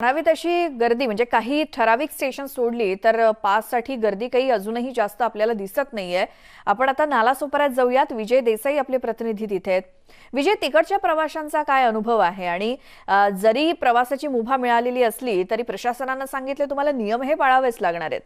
म्हणावी तशी गर्दी म्हणजे काही ठराविक स्टेशन सोडली तर पाससाठी गर्दी काही अजूनही जास्त आपल्याला दिसत नाहीये. आपण आता नालासोपाऱ्यात जाऊयात. विजय देसाई आपले प्रतिनिधी तिथे आहेत. विजय तिकडच्या प्रवाशांचा काय अनुभव आहे? आणि जरी प्रवासाची मुभा मिळालेली असली तरी प्रशासनानं सांगितले तुम्हाला नियम हे पाळावेच लागणार आहेत.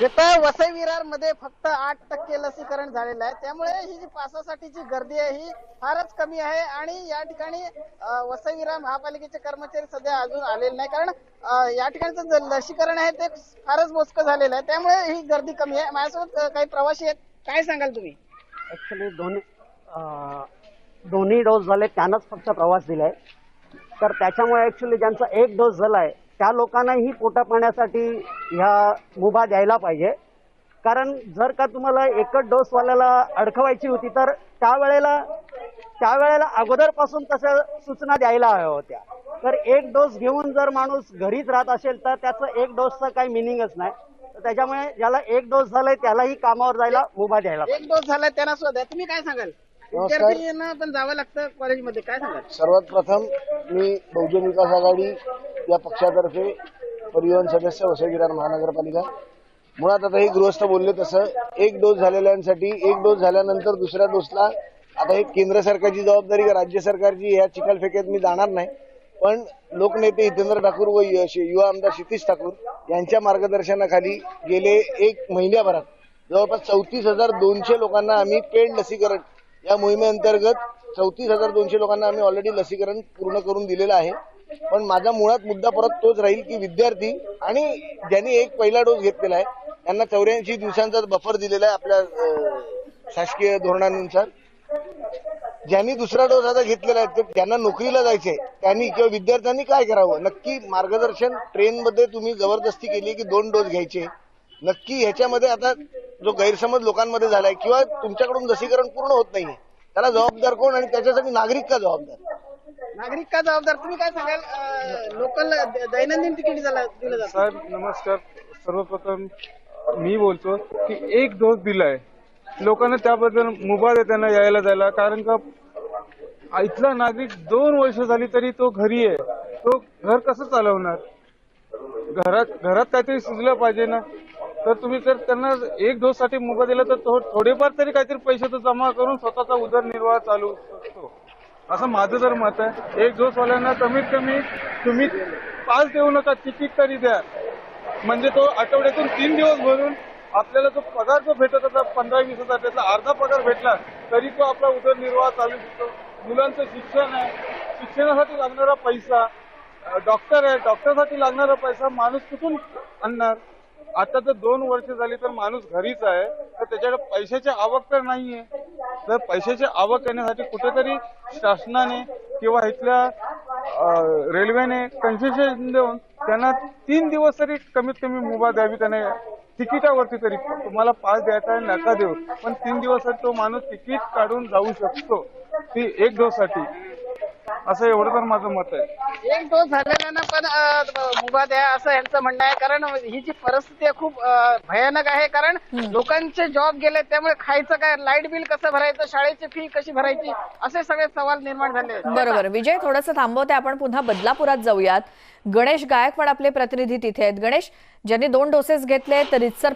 इथं वसई विरारमध्ये फक्त आठ टक्के लसीकरण झालेलं आहे. त्यामुळे ही जी पासासाठीची गर्दी आहे ही फारच कमी आहे आणि या ठिकाणी वसई विरार महापालिकेचे कर्मचारी सध्या अजून आलेले नाही कारण या ठिकाणचं जे लसीकरण आहे ते फारच मोजकं झालेलं आहे. त्यामुळे ही गर्दी कमी आहे. माझ्यासोबत काही प्रवासी आहेत. काय सांगाल तुम्ही? ऍक्च्युली दोन्ही दोन्ही डोस झाले. त्यांनाच फक्त प्रवास दिलाय. तर त्याच्यामुळे ऍक्च्युली ज्यांचा एक डोस झालाय त्या लोकांनाही पोटा पाण्यासाठी ह्या मुभा द्यायला पाहिजे. कारण जर का तुम्हाला एकच डोस वाल्याला अडकवायची होती तर त्यावेळेला त्यावेळेला अगोदरपासून तशा सूचना द्यायला हव्या होत्या. तर एक डोस घेऊन जर माणूस घरीच राहत असेल तर त्याचं एक डोसचं काही मिनिंगच नाही. तर त्याच्यामुळे ज्याला एक डोस झालाय त्यालाही कामावर जायला मुभा द्यायला पाहिजे. एक डोस झाला त्यांना सुद्धा द्या. तुम्ही काय सांगाल? विद्यार्थ्यांना पण जावं लागतं कॉलेजमध्ये काय सांगाल? सर्वात प्रथम मी बहुजन विकास आघाडी या पक्षातर्फे परिवहन सदस्य वसईविरार महानगरपालिका. मुळात आता हे गृहस्थ बोलले तसं एक डोस झालेल्यांसाठी एक डोस झाल्यानंतर दुसऱ्या डोसला आता हे केंद्र सरकारची जबाबदारी का राज्य सरकारची ह्या चिखलफेकेत मी जाणार नाही. पण लोकनेते हितेंद्र ठाकूर व युवा आमदार क्षितिश ठाकूर यांच्या मार्गदर्शनाखाली गेले एक महिन्याभरात. जवळपास चौतीस हजार दोनशे लोकांना आम्ही पेड लसीकरण या मोहिमेअंतर्गत चौतीस हजार दोनशे लोकांना आम्ही ऑलरेडी लसीकरण पूर्ण करून दिलेलं आहे. पण माझा मुळात मुद्दा परत तोच राहील की विद्यार्थी आणि ज्यांनी एक पहिला डोस घेतलेला आहे त्यांना चौऱ्याऐंशी दिवसांचा बफर दिलेला आहे आपल्या शासकीय धोरणानुसार. ज्यांनी दुसरा डोस आता घेतलेला आहे ज्यांना नोकरीला जायचंय त्यांनी किंवा विद्यार्थ्यांनी काय करावं? नक्की मार्गदर्शन ट्रेनमध्ये तुम्ही जबरदस्ती केली की दोन डोस घ्यायचे. नक्की ह्याच्यामध्ये आता जो गैरसमज लोकांमध्ये झालाय किंवा तुमच्याकडून लसीकरण पूर्ण होत नाहीये त्याला जबाबदार कोण आणि त्याच्यासाठी नागरिक का जबाबदार? नागरिक का जबाबदार तुम्ही काय सांगाल? लोकल दैनंदिन तिकीट दिलं जातं. साहेब नमस्कार. सर्वप्रथम मी बोलतो की एक डोस दिलाय. लोकांना त्याबद्दल मुभा देताना यायला जायला कारण का इथला नागरिक दोन वर्ष झाली तरी तो घरी आहे. तो घर कसं चालवणार? घरात घरात काहीतरी सुचलं पाहिजे ना? तर तुम्ही जर त्यांना एक डोस साठी मुभा दिला तर थोडेफार तरी काहीतरी पैसे तर जमा करून स्वतःचा उदरनिर्वाह चालू शकतो असं माझं तर मत आहे एक डोस वाल्यांना कमीत कमी तुम्ही पास देऊ नका तिकीट तरी द्या. म्हणजे तो आठवड्यातून तीन दिवस भरून आपल्याला जो पगार जो भेटत होता पंधरा वीस हजार त्याचा अर्धा पगार भेटला तरी तो आपला उदरनिर्वाह चालू शकतो. मुलांचं शिक्षण आहे. शिक्षणासाठी लागणारा पैसा डॉक्टर आहे. डॉक्टरसाठी लागणारा पैसा माणूस कुठून आणणार? आता तर दोन वर्ष झाली तर माणूस घरीच आहे तर त्याच्याकडे पैशाची आवक तर नाहीये. तर पैशाची आवक करण्यासाठी कुठेतरी शासनाने किंवा इथल्या रेल्वेने कन्सेशन देऊन त्यांना तीन दिवस तरी कमीत कमी मुभा द्यावी त्याने तिकिटावरती तरी तुम्हाला पास द्यायचा आहे नका देऊ. पण तीन दिवस तो माणूस तिकीट काढून जाऊ शकतो. ती एक दिवसाठी असं एवढं तर माझं मत आहे. एक डोस झालेल्यांना पण अं, मुभा द्या असं यांचं म्हणणं आहे. कारण ही जी परिस्थिती आहे खूप अं, भयानक आहे. कारण लोकांचे जॉब गेले त्यामुळे खायचं काय? लाइट बिल कसं भरायचं? शाळेची फी कशी भरायची? असे सगळे सवाल निर्माण झाले. आहेत. बरोबर. विजय थोडंसं थांबवते आपण. पुन्हा बदलापुरात जाऊयात. गणेश गायकवाड आपले प्रतिनिधी तिथे आहेत. गणेश ज्यांनी दोन डोसेस घेतले तर रितसर